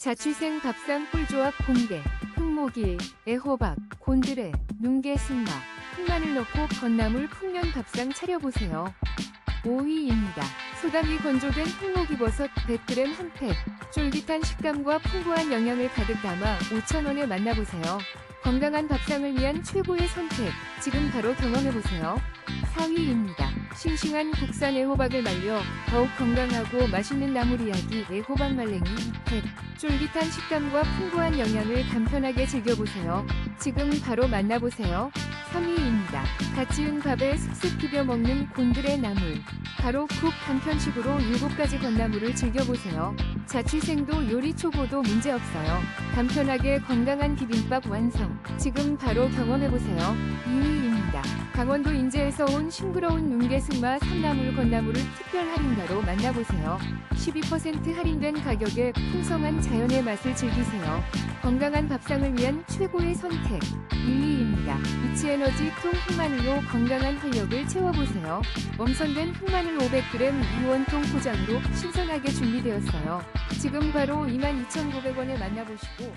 자취생 밥상 꿀조합 공대, 흑모기, 애호박, 곤드레, 눈개 승마, 흑마늘 넣고 건나물 풍년 밥상 차려보세요. 5위입니다. 소담이 건조된 흑모기버섯 100g 한 팩. 쫄깃한 식감과 풍부한 영양을 가득 담아 5,000원에 만나보세요. 건강한 밥상을 위한 최고의 선택. 지금 바로 경험해보세요. 4위입니다. 싱싱한 국산 애호박을 말려 더욱 건강하고 맛있는 나물 이야기 애호박 말랭이 2팩. 쫄깃한 식감과 풍부한 영양을 간편하게 즐겨보세요. 지금 바로 만나보세요. 3위입니다. 갓 지은 밥에 슥슥 비벼 먹는 곤드레 나물. 바로 쿡 간편식으로 7가지 건나물을 즐겨보세요. 자취생도 요리 초보도 문제없어요. 간편하게 건강한 비빔밥 완성. 지금 바로 경험해보세요. 2위입니다. 강원도 인제에서 온 싱그러운 눈개승마 산나물 건나물을 특별 할인가로 만나보세요. 12% 할인된 가격에 풍성한 자연의 맛을 즐기세요. 건강한 밥상을 위한 최고의 선택. 1위입니다. 이치 에너지 통 흑마늘로 건강한 활력을 채워보세요. 엄선된 흑마늘 500g 2원통 포장으로 신선하게 준비되었어요. 지금 바로 22,900원에 만나보시고